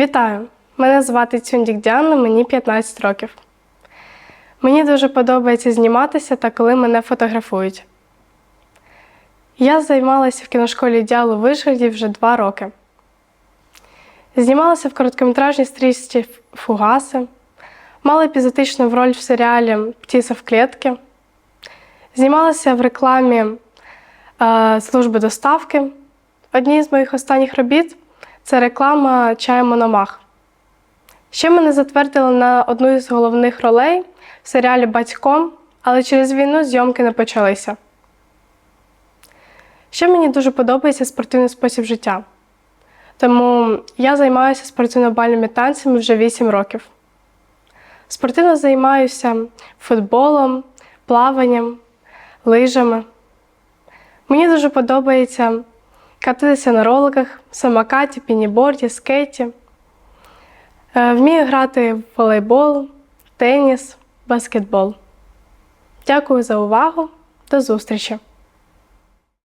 Вітаю! Мене звати Цюндік Діана, мені 15 років. Мені дуже подобається зніматися та коли мене фотографують. Я займалася в кіношколі діалу Вишгороді вже два роки. Знімалася в короткометражній стрічці Фугаси, мала епізодичну роль в серіалі Птіса в клітці, знімалася в рекламі е, служби доставки. Одні з моїх останніх робіт це реклама чаю Мономах. Ще мене затвердили на одну із головних ролей в серіалі Батьком, але через війну зйомки не почалися. Ще мені дуже подобається спортивний спосіб життя. Тому я займаюся спортивно-бальними танцями вже 8 років. Спортивно займаюся футболом, плаванням, лижами. Мені дуже подобається кататися на роликах, самокаті, пініборді, скейті. Е, Вмію грати в волейбол, теніс, баскетбол. Дякую за увагу. До зустрічі!